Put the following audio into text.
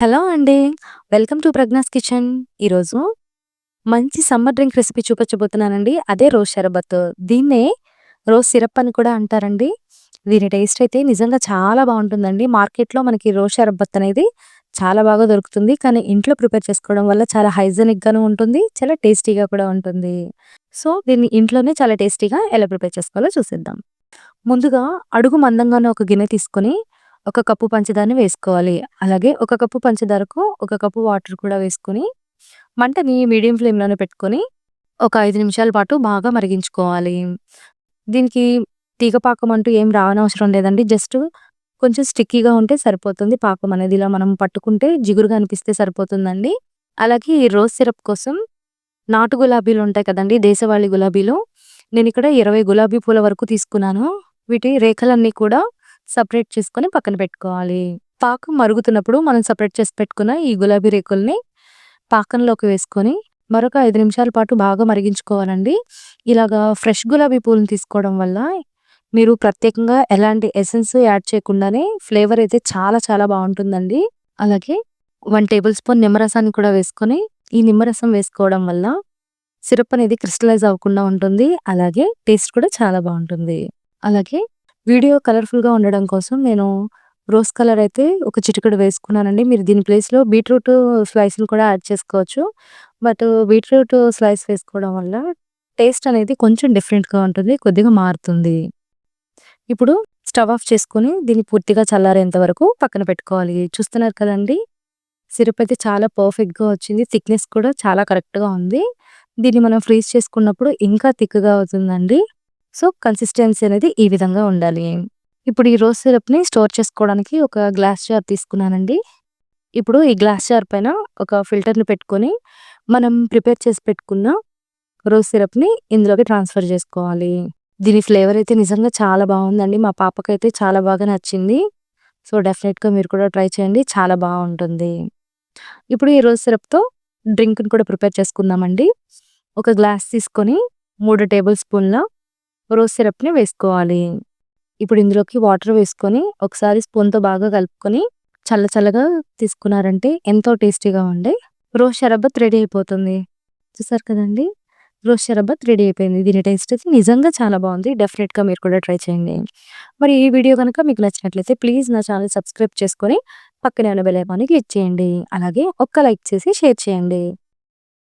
Hello అండి. Welcome to Pragna's kitchen. ఈరోజు మంచి సమ్మర్ డ్రింక్ రెసిపీ చూపించబోతున్నానండి. అదే రోజ్ షరబత్. దీన్నే రోజ్ సిరప్ అని కూడా అంటారండి. దీని టేస్ట్ అయితే నిజంగా చాలా బాగుంటుందండి మార్కెట్‌లో మనకి రోజ్ షరబత్ అనేది చాలా బాగా దొరుకుతుంది. కానీ ఇంట్లో ప్రిపేర్ చేసుకోవడం వల్ల చాలా హైజెనిక్గాను ఉంటుంది. చాలా టేస్టీగా కూడా ఉంటుంది. సో, దీన్ని ఇంట్లోనే చాలా టేస్టీగా ఎలా ప్రిపేర్ చేసుకోవాలో చూసేద్దాం. ముందుగా అడుగు మందంగానే ఒక గిన్నె తీసుకొని ఒక కప్పు పంచదారని వేసుకోవాలి. అలాగే ఒక కప్పు పంచదారకు ఒక కప్పు వాటర్ కూడా వేసుకొని, మంటని మీడియం ఫ్లేమ్‌లోనే పెట్టుకొని, ఒక ఐదు నిమిషాల పాటు బాగా మరిగించుకోవాలి. దీనికి తీగ పాకం అంటూ ఏం రావనవసరం లేదండి. జస్ట్ కొంచెం స్టిక్కీగా ఉంటే సరిపోతుంది పాకం అనేది. ఇలా మనం పట్టుకుంటే జిగురుగా అనిపిస్తే సరిపోతుందండి. అలాగే ఈ రోజ్ సిరప్ కోసం నాటు గులాబీలు ఉంటాయి కదండి దేశవాళీ గులాబీలు. నేనిక్కడ 20 గులాబీ పూల వరకు తీసుకున్నాను. వీటి రేఖలన్నీ కూడా సపరేట్ చేసుకొని పక్కన పెట్టుకోవాలి. పాకం మరుగుతున్నప్పుడు మనం సపరేట్ చేసి పెట్టుకున్న ఈ గులాబీ రేకుల్ని పాకంలోకి వేసుకొని మరొక ఐదు నిమిషాల పాటు బాగా మరిగించుకోవాలండి. ఇలాగా ఫ్రెష్ గులాబీ పూలను తీసుకోవడం వల్ల మీరు ప్రత్యేకంగా ఎలాంటి ఎసెన్స్ యాడ్ చేయకుండానే ఫ్లేవర్ అయితే చాలా చాలా బాగుంటుందండి అలాగే వన్ టేబుల్ స్పూన్ నిమ్మరసాన్ని కూడా వేసుకొని, ఈ నిమ్మరసం వేసుకోవడం వల్ల సిరప్ అనేది క్రిస్టలైజ్ అవ్వకుండా ఉంటుంది. అలాగే టేస్ట్ కూడా చాలా బాగుంటుంది అలాగే వీడియో కలర్‌ఫుల్‌గా ఉండడం కోసం నేను రోజ్ కలర్ అయితే ఒక చిటికెడు వేసుకున్నానండి. మీరు దీని ప్లేస్‌లో బీట్రూట్ స్లైస్‌లు కూడా యాడ్ చేసుకోవచ్చు. బట్ బీట్రూట్ స్లైస్ వేసుకోవడం వల్ల టేస్ట్ అనేది కొంచెం డిఫరెంట్‌గా ఉంటుంది. కొద్దిగా మారుతుంది. ఇప్పుడు స్టవ్ ఆఫ్ చేసుకొని దీన్ని పూర్తిగా చల్లారేంత వరకు పక్కన పెట్టుకోవాలి. చూస్తున్నారు కదండీ! సిరప్ అయితే చాలా పర్ఫెక్ట్‌గా వచ్చింది. థిక్‌నెస్ కూడా చాలా కరెక్ట్‌గా ఉంది. దీన్ని మనం ఫ్రీజ్ చేసుకున్నప్పుడు ఇంకా థిక్‌గా అవుతుందండి. సో, కన్సిస్టెన్సీ అనేది ఈ విధంగా ఉండాలి. ఇప్పుడు ఈ రోజ్ సిరప్‌ని స్టోర్ చేసుకోవడానికి ఒక గ్లాస్ జార్ తీసుకున్నానండి. ఇప్పుడు ఈ గ్లాస్ జార్ పైన ఒక ఫిల్టర్‌ని పెట్టుకొని, మనం ప్రిపేర్ చేసి పెట్టుకున్న రోజ్ సిరప్‌ని ఇందులోకి ట్రాన్స్‌ఫర్ చేసుకోవాలి. దీని ఫ్లేవర్ అయితే నిజంగా చాలా బాగుందండి మా పాపకైతే చాలా బాగా నచ్చింది. సో, డెఫినెట్‌గా మీరు కూడా ట్రై చేయండి. చాలా బాగుంటుంది ఇప్పుడు ఈ రోజ్ సిరప్‌తో డ్రింక్‌ని కూడా ప్రిపేర్ చేసుకుందామండి. ఒక గ్లాస్ తీసుకొని మూడు టేబుల్ స్పూన్‌ల రోజ్ సిరప్‌ని వేసుకోవాలి. ఇప్పుడు ఇందులోకి వాటర్ వేసుకొని ఒకసారి స్పూన్‌తో బాగా కలుపుకొని చల్ల చల్లగా తీసుకున్నారంటే ఎంతో టేస్టీగా ఉండే రోజ్ షరబత్ రెడీ అయిపోతుంది. చూసారు కదండీ! రోజ్ షరబత్ రెడీ అయిపోయింది. దీని టేస్ట్ అయితే నిజంగా చాలా బాగుంది డెఫినెట్‌గా మీరు కూడా ట్రై చేయండి. మరి ఈ వీడియో కనుక మీకు నచ్చినట్లయితే ప్లీజ్ నా ఛానల్ సబ్స్క్రైబ్ చేసుకొని పక్కనే ఉన్న బెల్ ఐకాన్‌ని క్లిక్ చేయండి. అలాగే ఒక్క లైక్ చేసి షేర్ చేయండి.